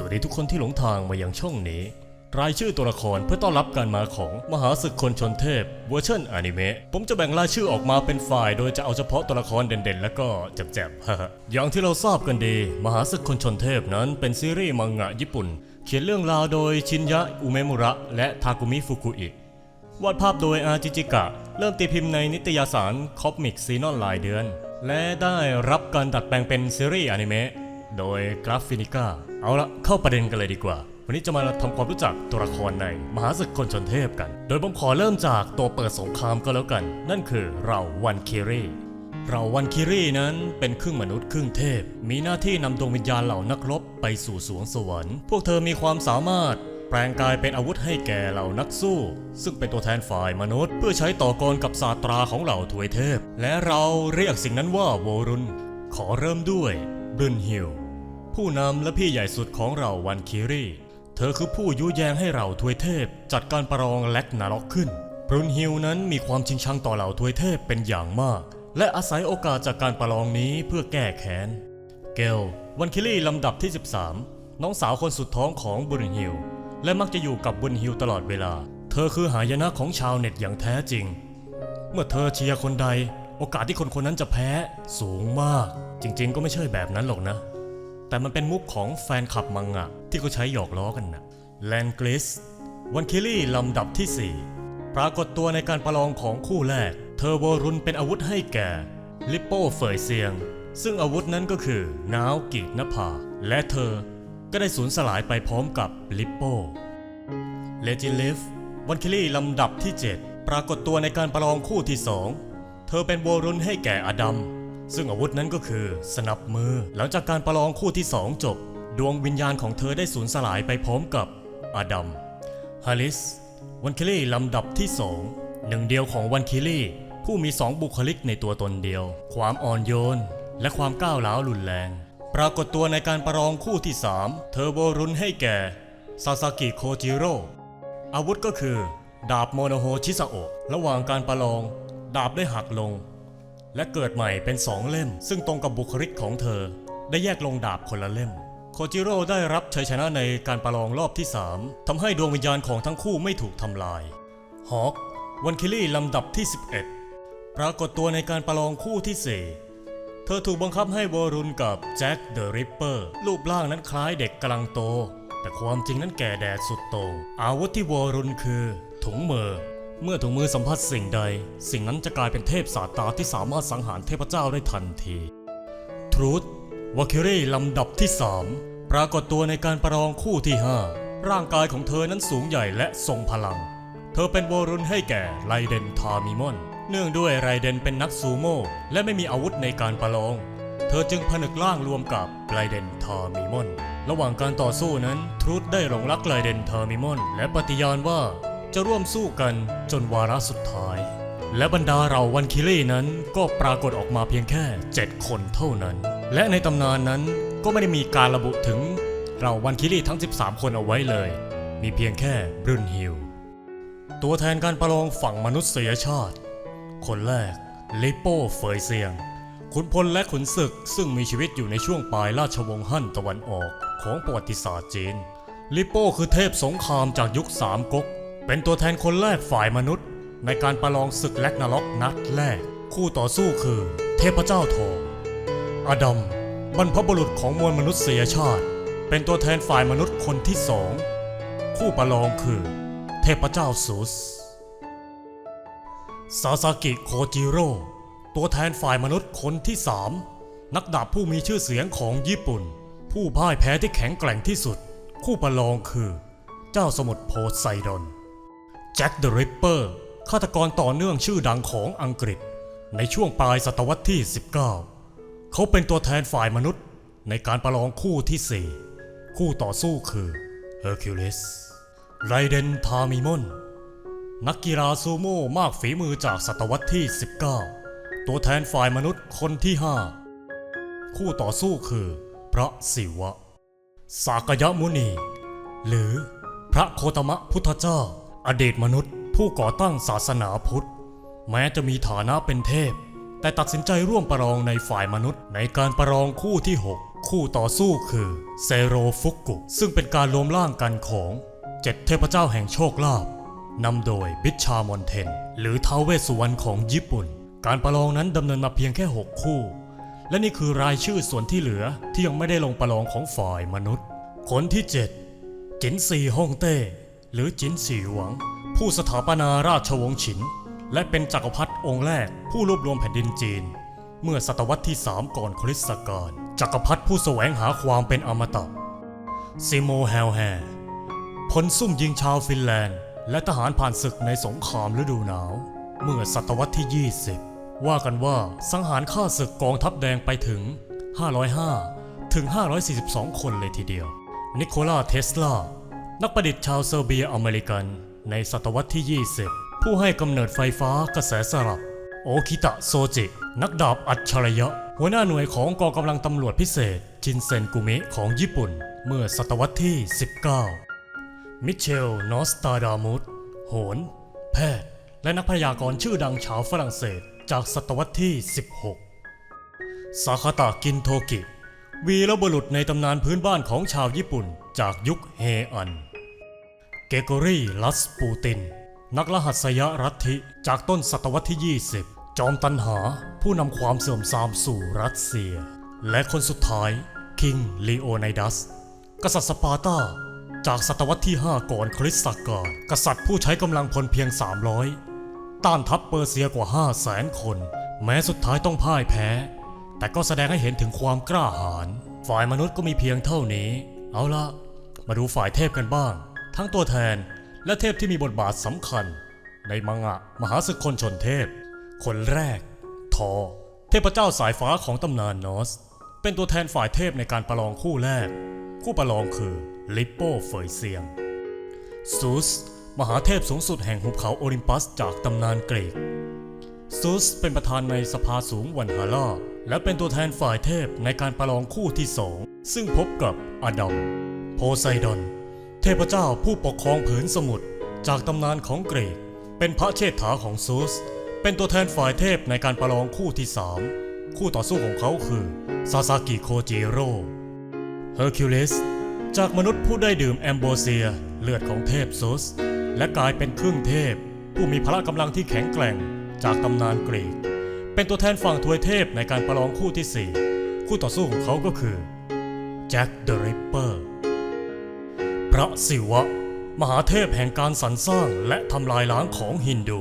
สวัสดีทุกคนที่หลงทางมายังช่องนี้ รายชื่อตัวละครเพื่อต้อนรับการมาของมหาศึกคนชนเทพเวอร์ชันอนิเมะผมจะแบ่งรายชื่อออกมาเป็นฝ่าย โดยจะเอาเฉพาะตัวละครเด่นๆ แล้วก็แจบๆฮะอย่างที่เราทราบกันดี มหาศึกคนชนเทพนั้นเป็นซีรีส์มังงะญี่ปุ่น เขียนเรื่องราวโดยชินยะอุเมมุระ และทากุมิฟุกุอิวาดภาพโดยอาจิจิกะ เริ่มตีพิมพ์ในนิตยสารคอมิกซีนอนหลายเดือน และได้รับการดัดแปลงเป็นซีรีส์อนิเมะ โดยกราฟฟินิก้าเอาละเข้าประเด็นกันเลยดีกว่า วันนี้จะมาทำความรู้จักตัวละครในมหาศึกคนชนเทพกัน โดยผมขอเริ่มจากตัวเปิดสงครามก็แล้วกัน นั่นคือเราวันคิรีเราวันคิรีนั้นเป็นครึ่งมนุษย์ครึ่งเทพ มีหน้าที่นำดวงวิญญาณเหล่านักรบไปสู่สวงสวรรค์ พวกเธอมีความสามารถ แปลงกายเป็นอาวุธให้แก่เหล่านักสู้ ซึ่งเป็นตัวแทนฝ่ายมนุษย์ เพื่อใช้ต่อกรกับศาสตราของเหล่าทวยเทพ และเราเรียกสิ่งนั้นว่าโวรุนขอเริ่มด้วย บรุนฮิลผู้นำและพี่ใหญ่สุดของเราวันคิรีเธอคือผู้ยุแยงให้เราทวยเทพ จัดการประลองแลกนาล็อกขึ้นบรุนฮิลนั้นมีความชิงชังต่อเหล่าทวยเทพเป็นอย่างมาก และอาศัยโอกาสจากการประลองนี้เพื่อแก้แค้น เกลวันคิลี่ลำดับที่ 13 น้องสาวคนสุดท้องของบุญฮิลและมักจะอยู่กับบุญฮิลตลอดเวลา เธอคือหายนะของชาวเน็ตอย่างแท้จริง เมื่อเธอเชียร์คนใด โอกาสที่คนคนนั้นจะแพ้สูงมาก จริง ๆ ก็ไม่ใช่แบบนั้นหรอกนะ แต่มันเป็นมุกของแฟนคลับมังงะที่เขาใช้หยอกล้อกันนะแลนกลิสวันคิลี่ลำดับที่ 4 ปรากฏตัวในการประลองของคู่แรก เทอร์โบรุนเป็นอาวุธให้แก่ ลิปโป้เฟยเซียง ซึ่งอาวุธนั้นก็คือน้าวกีดนภา และเธอก็ได้สูญสลายไปพร้อมกับลิปโป้เลจิลิฟวันคิลี่ลำดับที่ 7 ปรากฏตัวในการประลองคู่ที่ 2 เธอเป็นโวรุนให้แก่อดัม ซึ่งอาวุธนั้นก็คือสนับมือ หลังจากการประลองคู่ที่2จบ ดวงวิญญาณของเธอได้สูญสลายไปพร้อมกับอดัมฮาริส วันคิลี่ลำดับที่สองหนึ่งเดียวของวันคิลี่ ผู้มีสองบุคลิกในตัวตนเดียว ความอ่อนโยน และความก้าวร้าวรุนแรง ปรากฏตัวในการประลองคู่ที่3เทอโบรุนให้แก่ซาซากิโคจิโร่อาวุธก็คือ ดาบโมโนโฮชิซาโอะระหว่างการประลอง ดาบได้หักลง และเกิดใหม่เป็นสองเล่ม ซึ่งตรงกับบุคลิกของเธอ ได้แยกลงดาบคนละเล่ม โคจิโร่ได้รับชัยชนะในการประลองรอบที่ 3ทำให้ดวงวิญญาณของทั้งคู่ไม่ถูกทำลายฮอกวันคิลี่ลำดับที่ 11 ปรากฏตัวในการประลองคู่ที่ 4 เธอถูกบังคับให้วอรุนกับแจ็คเดอะริปเปอร์รูปร่างนั้นคล้ายเด็กกำลังโต แต่ความจริงนั้นแก่แดดสุดโต่งอาวุธที่วอรุนคือ ถุงมือ เมื่อถุงมือสัมผัสสิ่งใด สิ่งนั้นจะกลายเป็นเทพสาตราที่สามารถสังหารเทพเจ้าได้ทันทีทรูธวาคิรีลำดับที่ 3 ปรากฏตัวในการประลองคู่ที่ 5 ร่างกายของเธอนั้นสูงใหญ่และทรงพลัง เธอเป็นวอรุนให้แก่ไรเดนทามิมอน เนื่องด้วยไรเดนเป็นนักซูโม่และไม่มีอาวุธในการประลอง เธอจึงผนึกร่างรวมกับไรเดนทามิมอน ระหว่างการต่อสู้นั้นทรูธได้หลงรักไรเดนทามิมอน และปฏิญาณว่า จะร่วมสู้กันจนวาระสุดท้าย และบรรดาเราวันคิลี่นั้นก็ปรากฏออกมาเพียงแค่ 7 คนเท่านั้น และในตำนานนั้นก็ไม่ได้มีการระบุถึงเราวันคิลี่ทั้ง 13 คนเอาไว้เลย มีเพียงแค่บรุนฮิลตัวแทนการประลองฝั่งมนุษยชาติ คนแรกลิโป้เฟยเซียงขุนพลและขุนศึกซึ่งมีชีวิตอยู่ในช่วงปลายราชวงศ์ฮั่นตะวันออกของประวัติศาสตร์จีน ลิโป้คือเทพสงครามจากยุคสามก๊ก เป็นตัวแทนคนแรกฝ่ายมนุษย์ ในการประลองศึกแลกนาล็อกนัดแรก คู่ต่อสู้คือ เทพเจ้าทองอดัมบรรพบุรุษของมวลมนุษยชาติ เป็นตัวแทนฝ่ายมนุษย์คนที่สองคู่ประลองคือ เทพเจ้าซูสซาซากิโคจิโร่ตัวแทนฝ่ายมนุษย์คนที่สามนักดาบผู้มีชื่อเสียงของญี่ปุ่น ผู้พ่ายแพ้ที่แข็งแกร่งที่สุด คู่ประลองคือ เจ้าสมุทรโพไซดอน จ็คเดอะริปเปอร์ฆาตกรต่อเนื่องชื่อดังของอังกฤษ ในช่วงปลายศตวรรษที่ 19 เขาเป็นตัวแทนฝ่ายมนุษย์ในการประลองคู่ที่ 4 คู่ต่อสู้คือเฮอร์คิวลิสไรเดนทามิมอนนักกีฬาซูโม่มากฝีมือจากศตวรรษที่ 19 ตัวแทนฝ่ายมนุษย์คนที่ 5 คู่ต่อสู้คือ พระศิวะ สากยมุนี หรือพระโคตมะพุทธเจ้า อดีตมนุษย์ผู้ก่อตั้งศาสนาพุทธ แม้จะมีฐานะเป็นเทพ แต่ตัดสินใจร่วมประลองในฝ่ายมนุษย์ ในการประลองคู่ที่คู่ต่อสู้คือเซโรฟุกุ ซึ่งเป็นการรวมร่างกันของเจ็ดเทพเจ้าแห่งโชคลาภนำโดยบิชชามอนเทน หรือท้าวเวสสุวรรณของญี่ปุ่น การประลองนั้นดำเนินมาเพียงแค่ 6 คู่ และนี่คือรายชื่อส่วนที่เหลือที่ยังไม่ได้ลงประลองของฝ่ายมนุษย์ คนที่ 7 จินซีฮ่องเต้ หรือจินซีหวัง ผู้สถาปนาราชวงศ์ฉิน และเป็นจักรพรรดิองค์แรกผู้รวบรวมแผ่นดินจีน เมื่อศตวรรษที่ 3 ก่อนคริสตกาลจักรพรรดิผู้แสวงหาความเป็นอมตะซิโมแฮลแฮพลซุ่มยิงชาวฟินแลนด์ และทหารผ่านศึกในสงครามฤดูหนาว เมื่อศตวรรษที่ 20 ว่ากันว่าสังหารฆ่าศึกกองทัพแดงไปถึง 505 ถึง 542 คนเลยทีเดียว นิโคลาเทสลา นักประดิษฐ์ชาวเซอร์เบียอเมริกัน ในศตวรรษที่ 20 ผู้ให้กำเนิดไฟฟ้ากระแสสลับ โอคิตะโซจิ นักดาบอัจฉริยะ หัวหน้าหน่วยของกองกำลังตำรวจพิเศษจินเซนกุเมะของญี่ปุ่น เมื่อศตวรรษที่ 19 มิเชล นอสตาดามุสโหน แพทย์ และนักพยากรณ์ชื่อดังชาวฝรั่งเศสจากศตวรรษที่ 16ซาคาตะกินโทกิ วีรบุรุษในตำนานพื้นบ้านของชาวญี่ปุ่น จากยุคเฮอัน เกโกรีลัสปูติน นักรหัสยรัฐิจากต้นศตวรรษที่ 20 จอมตันหาผู้นำความเสื่อมทรามสู่รัสเซีย และคนสุดท้ายคิงลีโอไนดัส กษัตริย์สปาร์ตา จากศตวรรษที่ 5 ก่อนคริสตศักราชกษัตริย์ผู้ใช้กำลังพลเพียง 300 ต้านทัพเปอร์เซียกว่า 5 0 0แสนคน แม้สุดท้ายต้องพ่ายแพ้ แต่ก็แสดงให้เห็นถึงความกล้าหาญฝ่ายมนุษย์ก็มีเพียงเท่านี้ เอาละมาดูฝ่ายเทพกันบ้าง ทั้งตัวแทนและเทพที่มีบทบาทสำคัญ ในมังงะมหาศึกคนชนเทพ คนแรก ทอ เทพเจ้าสายฟ้าของตำนานนอส เป็นตัวแทนฝ่ายเทพในการประลองคู่แรก คู่ประลองคือลิปโป้เฟยเซียงซูสมหาเทพสูงสุดแห่งหุบเขาโอลิมปัสจากตำนานกรีกซูสเป็นประธานในสภาสูงวันฮาร่าและเป็นตัวแทนฝ่ายเทพในการประลองคู่ที่สองซึ่งพบกับอดัม โพไซดอน ทพเจ้าผู้ปกครองผืนสมุทรจากตำนานของกรีก เป็นพระเชษฐาของซูส เป็นตัวแทนฝ่ายเทพในการประลองคู่ที่สามคู่ต่อสู้ของเขาคือซาซากิโคจิโร่เฮอร์คิวลิสจากมนุษย์ผู้ได้ดื่มแอมโบเซียเลือดของเทพซุสและกลายเป็นครึ่งเทพ ผู้มีพละกำลังที่แข็งแกร่งจากตำนานกรีก เป็นตัวแทนฝั่งทวยเทพในการประลองคู่ที่ 4 คู่ต่อสู้ของเขาก็คือแจ็คเดอะริปเปอร์ พระศิวะ มหาเทพแห่งการสรรสร้างและทำลายล้างของฮินดู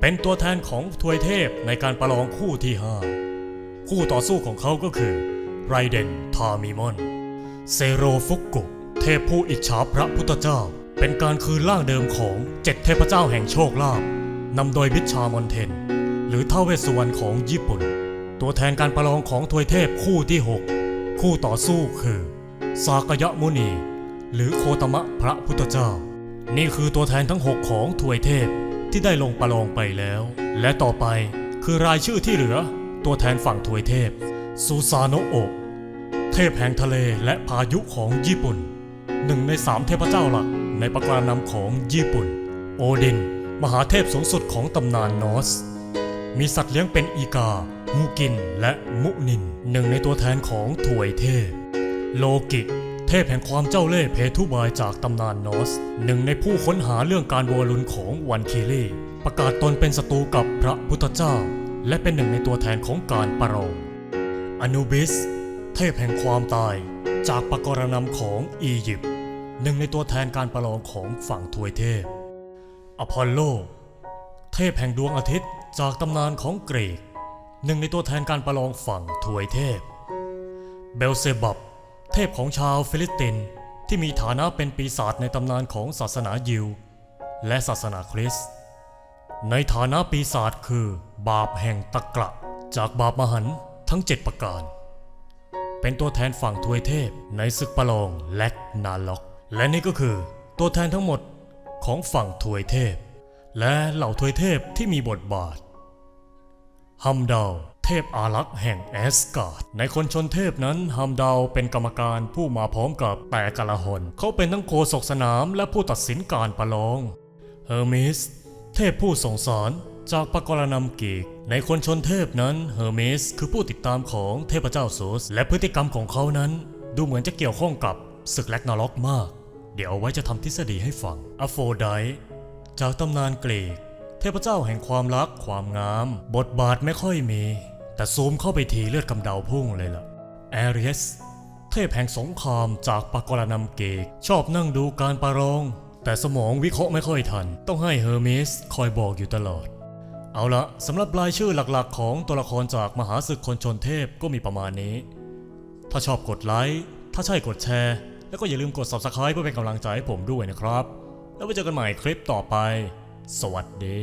เป็นตัวแทนของทวยเทพในการประลองคู่ที่5คู่ต่อสู้ของเขาก็คือไรเดนทามิมอน เซโรฟุกุ เทพผู้อิจฉาพระพุทธเจ้า เป็นการคืนร่างเดิมของเจ็ดเทพเจ้าแห่งโชคลาภนำโดยบิชามอนเทน หรือเท้าวเวสสุวรรณของญี่ปุ่น ตัวแทนการประลองของทวยเทพคู่ที่ 6 คู่ต่อสู้คือ สากยะมุนี หรือโคตมะพระพุทธเจ้า นี่คือตัวแทนทั้ง 6 ของทวยเทพที่ได้ลงประลองไปแล้ว และต่อไปคือรายชื่อที่เหลือ ตัวแทนฝั่งทวยเทพซูซาโนะโอะเทพแห่งทะเลและพายุของญี่ปุ่นหนึ่งในสามเทพเจ้าหลักในประการนำของญี่ปุ่น โอดิน มหาเทพสูงสุดของตำนานนอส มีสัตว์เลี้ยงเป็นอีกา มูกินและมุนิน หนึ่งในตัวแทนของถวยเทพ โลกิ เทพแห่งความเจ้าเล่ห์เพทุบายจากตำนานนอส หนึ่งในผู้ค้นหาเรื่องการโวลุนของวันคีรีประกาศตนเป็นศัตรูกับพระพุทธเจ้า และเป็นหนึ่งในตัวแทนของการประลองอนูบิส เทพแห่งความตาย จากปกรณำของอียิปต์หนึ่งในตัวแทนการประลองของฝั่งทวยเทพ อพอลโล เทพแห่งดวงอาทิตย์จากตำนานของกรีก หนึ่งในตัวแทนการประลองฝั่งทวยเทพ เบลเซบับ เทพของชาวฟิลิปปินที่มีฐานะเป็นปีศาจในตำนานของศาสนายิว และศาสนาคริสต์ในฐานะปีศาจคือ บาปแห่งตะกระจากบาปมหันต์ทั้ง 7 ประการ เป็นตัวแทนฝั่งทวยเทพในศึกประลองแลกนาล็อก และนี่ก็คือตัวแทนทั้งหมดของฝั่งทวยเทพ และเหล่าทวยเทพที่มีบทบาทฮัมดาว เทพอารักษ์แห่งแอสการ์ด ในคนชนเทพนั้นฮัมดาวเป็นกรรมการผู้มาพร้อมกับแต่กาลาหน เขาเป็นทั้งโฆษกสนามและผู้ตัดสินการประลอง เฮอร์มิส เทพผู้ส่งสารจากปกรณำกีก ในคนชนเทพนั้นเฮอร์เมสคือผู้ติดตามของเทพเจ้าโซส และพฤติกรรมของเขานั้น ดูเหมือนจะเกี่ยวข้องกับศึกแลกนาล็อกมาก เดี๋ยวเอาไว้จะทำทฤษฎีให้ฟังอโฟไดจากตำนานกรีก เทพเจ้าแห่งความรักความงาม บทบาทไม่ค่อยมี แต่ซูมเข้าไปทีเลือดกำเดาพุ่งเลยล่ะแอรีสเทพแห่งสงครามจากปากรนำเกก ชอบนั่งดูการประลอง แต่สมองวิเคราะห์ไม่ค่อยทัน ต้องให้เฮอร์เมสคอยบอกอยู่ตลอด เอาละสำหรับรายชื่อหลักๆ ของตัวละครจากมหาศึกคนชนเทพก็มีประมาณนี้ ถ้าชอบกดไลค์ ถ้าใช่กดแชร์ แล้วก็อย่าลืมกด Subscribe เพื่อเป็นกำลังใจให้ผมด้วยนะครับ แล้วไว้เจอกันใหม่คลิปต่อไป สวัสดี